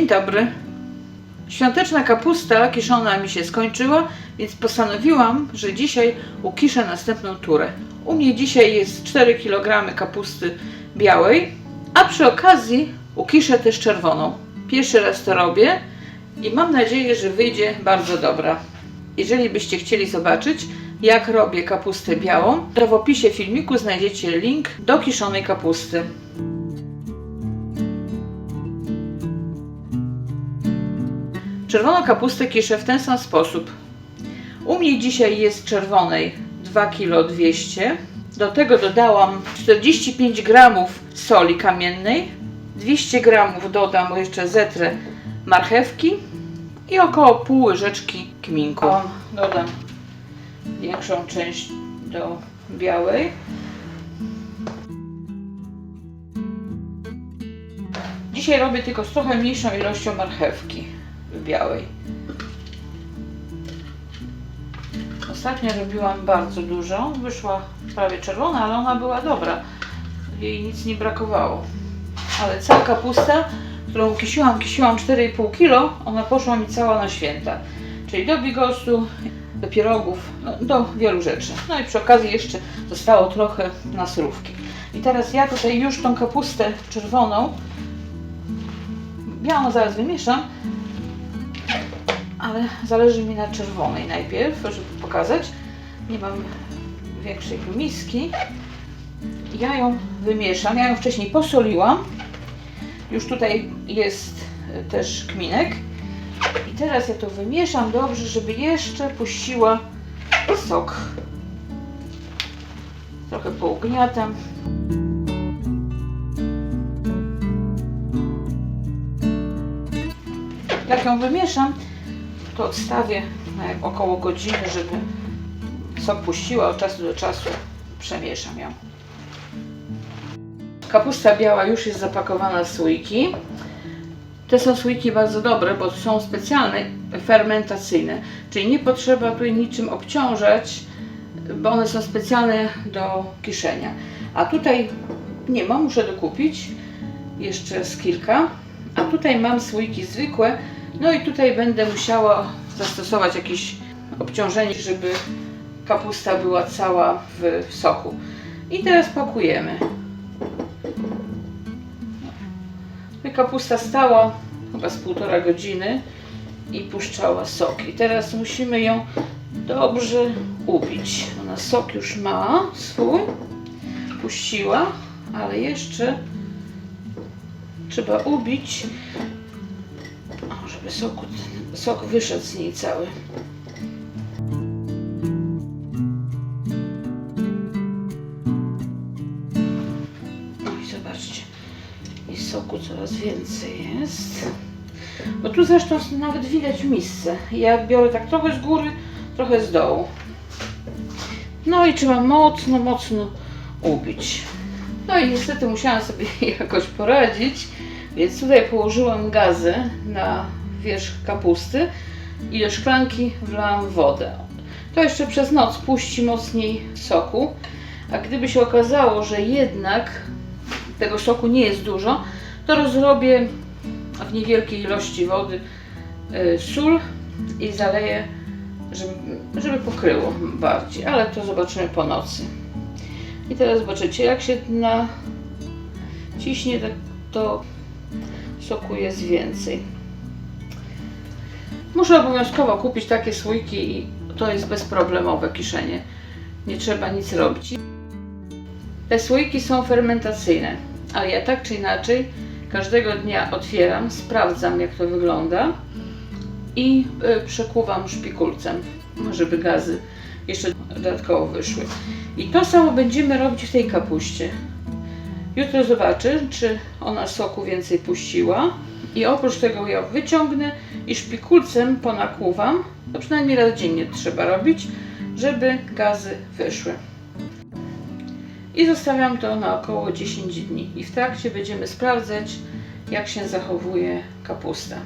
Dzień dobry. Świąteczna kapusta kiszona mi się skończyła, więc postanowiłam, że dzisiaj ukiszę następną turę. U mnie dzisiaj jest 4 kg kapusty białej, a przy okazji ukiszę też czerwoną. Pierwszy raz to robię i mam nadzieję, że wyjdzie bardzo dobra. Jeżeli byście chcieli zobaczyć, jak robię kapustę białą, to w opisie filmiku znajdziecie link do kiszonej kapusty. Czerwoną kapustę kiszę w ten sam sposób. U mnie dzisiaj jest czerwonej 2 kg 200. Do tego dodałam 45 g soli kamiennej, 200 g dodam jeszcze zetrę marchewki i około pół łyżeczki kminku. Dodam większą część do białej. Dzisiaj robię tylko z trochę mniejszą ilością marchewki białej. Ostatnio robiłam bardzo dużo, wyszła prawie czerwona, ale ona była dobra. Jej nic nie brakowało. Ale cała kapusta, którą kisiłam, kisiłam 4,5 kg, ona poszła mi cała na święta. Czyli do bigosu, do pierogów, no, do wielu rzeczy. No i przy okazji jeszcze zostało trochę na surówki. I teraz ja tutaj już tą kapustę czerwoną, białą zaraz wymieszam, ale zależy mi na czerwonej najpierw, żeby pokazać. Nie mam większej miski. Ja ją wymieszam. Ja ją wcześniej posoliłam. Już tutaj jest też kminek. I teraz ja to wymieszam dobrze, żeby jeszcze puściła sok. Trochę pougniatam. Jak ją wymieszam, to odstawię na około godziny, żeby sok puściła. Od czasu do czasu przemieszam ją. Kapusta biała już jest zapakowana w słoiki. Te są słoiki bardzo dobre, bo są specjalne, fermentacyjne. Czyli nie potrzeba tutaj niczym obciążać, bo one są specjalne do kiszenia. A tutaj nie ma, muszę dokupić jeszcze z kilka. A tutaj mam słoiki zwykłe, no i tutaj będę musiała zastosować jakieś obciążenie, żeby kapusta była cała w soku. I teraz pakujemy. No kapusta stała chyba z półtora godziny i puszczała sok. I teraz musimy ją dobrze ubić. Ona sok już ma swój, puściła, ale jeszcze trzeba ubić żeby soku, sok wyszedł z niej cały. No i zobaczcie, i soku coraz więcej jest. Bo tu zresztą nawet widać w misce. Ja biorę tak trochę z góry, trochę z dołu. No i trzeba mocno, mocno ubić. No i niestety musiałam sobie jakoś poradzić, więc tutaj położyłam gazę na wierzch kapusty i do szklanki wlałam wodę. To jeszcze przez noc puści mocniej soku, a gdyby się okazało, że jednak tego soku nie jest dużo, to rozrobię w niewielkiej ilości wody y, sól i zaleję, żeby, pokryło bardziej, ale to zobaczymy po nocy. I teraz zobaczycie, jak się na ciśnie, tak to soku jest więcej. Muszę obowiązkowo kupić takie słoiki i to jest bezproblemowe kiszenie. Nie trzeba nic robić. Te słoiki są fermentacyjne, ale ja tak czy inaczej każdego dnia otwieram, sprawdzam jak to wygląda i y, przekuwam szpikulcem, żeby gazy jeszcze dodatkowo wyszły. I to samo będziemy robić w tej kapuście. Jutro zobaczę, czy ona soku więcej puściła. I oprócz tego ja wyciągnę i szpikulcem ponakłuwam. To przynajmniej raz dziennie trzeba robić, żeby gazy wyszły. I zostawiam to na około 10 dni. I w trakcie będziemy sprawdzać, jak się zachowuje kapusta.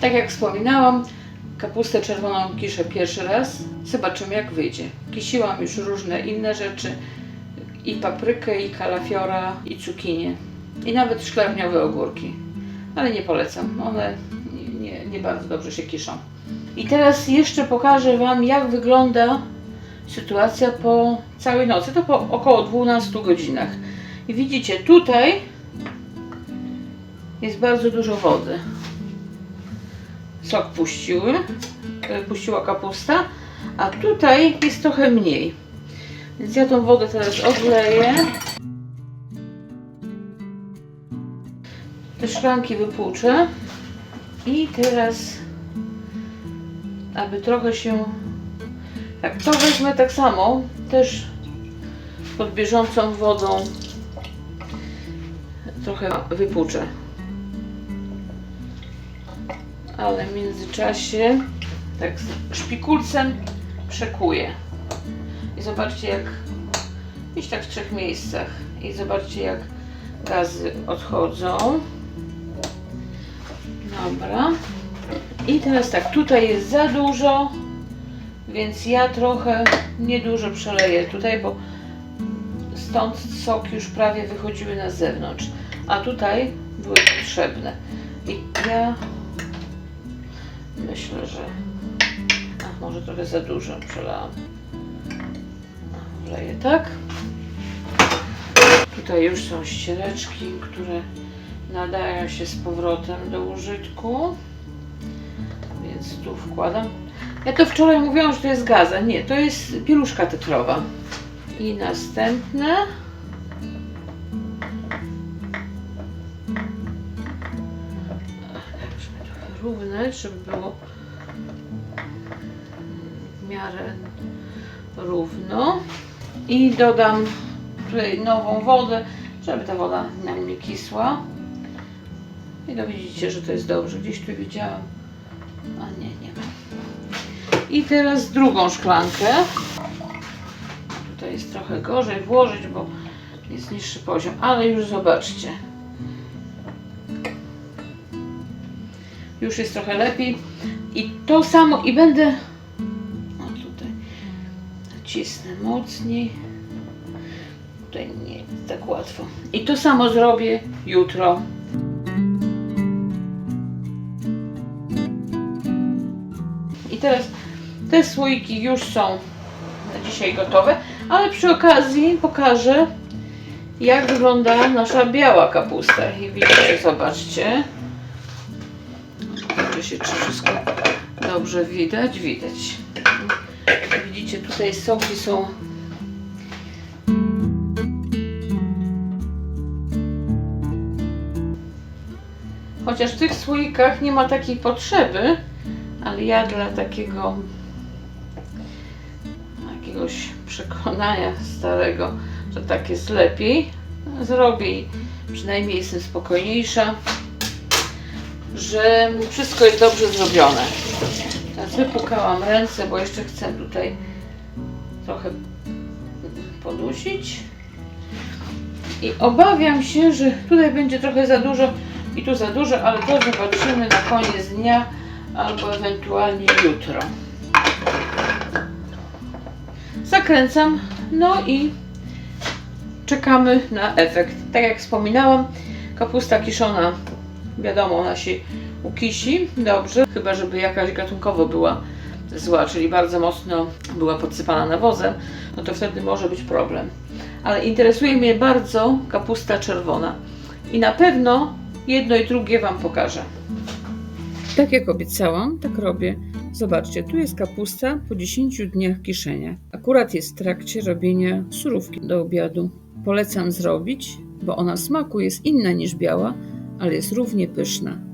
Tak jak wspominałam, kapustę czerwoną kiszę pierwszy raz. Zobaczymy, jak wyjdzie. Kisiłam już różne inne rzeczy. I paprykę, i kalafiora, i cukinię. I nawet szklarniowe ogórki. Ale nie polecam. One nie, nie, bardzo dobrze się kiszą. I teraz jeszcze pokażę Wam, jak wygląda sytuacja po całej nocy. To po około 12 godzinach. I widzicie, tutaj jest bardzo dużo wody. Sok puściły, e, puściła kapusta, a tutaj jest trochę mniej. Więc ja tą wodę teraz odleję. Te szklanki wypłuczę. I teraz, aby trochę się... Tak, to wezmę tak samo, też pod bieżącą wodą trochę wypłuczę. Ale w międzyczasie tak szpikulcem przekuję. I zobaczcie jak iść tak w trzech miejscach. I zobaczcie jak gazy odchodzą. Dobra. I teraz tak, tutaj jest za dużo, więc ja trochę niedużo przeleję tutaj, bo stąd soki już prawie wychodziły na zewnątrz, a tutaj były potrzebne. I ja myślę, że a, może trochę za dużo przelałam. Wleję tak. Tutaj już są ściereczki, które nadają się z powrotem do użytku. Więc tu wkładam. Ja to wczoraj mówiłam, że to jest gaza. Nie, to jest pieluszka tetrowa. I następne. Musimy trochę równać, żeby było w miarę równo. I dodam tutaj nową wodę, żeby ta woda nam nie kisła. I to widzicie, że to jest dobrze. Gdzieś tu widziałam. A nie, nie ma. I teraz drugą szklankę. Tutaj jest trochę gorzej włożyć, bo jest niższy poziom, ale już zobaczcie. Już jest trochę lepiej. I to samo, i będę. O tutaj. Nacisnę mocniej. Tutaj nie jest tak łatwo. I to samo zrobię jutro. Teraz te słoiki już są na dzisiaj gotowe, ale przy okazji pokażę, jak wygląda nasza biała kapusta. I widzicie, zobaczcie. Zobaczcie się, czy wszystko dobrze widać. Widać. Widzicie, tutaj soki są Chociaż w tych słoikach nie ma takiej potrzeby, ale ja dla takiego jakiegoś przekonania starego, że tak jest lepiej, zrobię i przynajmniej jestem spokojniejsza, że wszystko jest dobrze zrobione. Teraz wypukałam ręce, bo jeszcze chcę tutaj trochę podusić. I obawiam się, że tutaj będzie trochę za dużo i tu za dużo, ale to zobaczymy na koniec dnia albo ewentualnie jutro. Zakręcam, no i czekamy na efekt. Tak jak wspominałam, kapusta kiszona, wiadomo, ona się ukisi dobrze, chyba żeby jakaś gatunkowo była zła, czyli bardzo mocno była podsypana nawozem, no to wtedy może być problem. Ale interesuje mnie bardzo kapusta czerwona i na pewno jedno i drugie Wam pokażę. Tak jak obiecałam, tak robię. Zobaczcie, tu jest kapusta po 10 dniach kiszenia. Akurat jest w trakcie robienia surówki do obiadu. Polecam zrobić, bo ona w smaku jest inna niż biała, ale jest równie pyszna.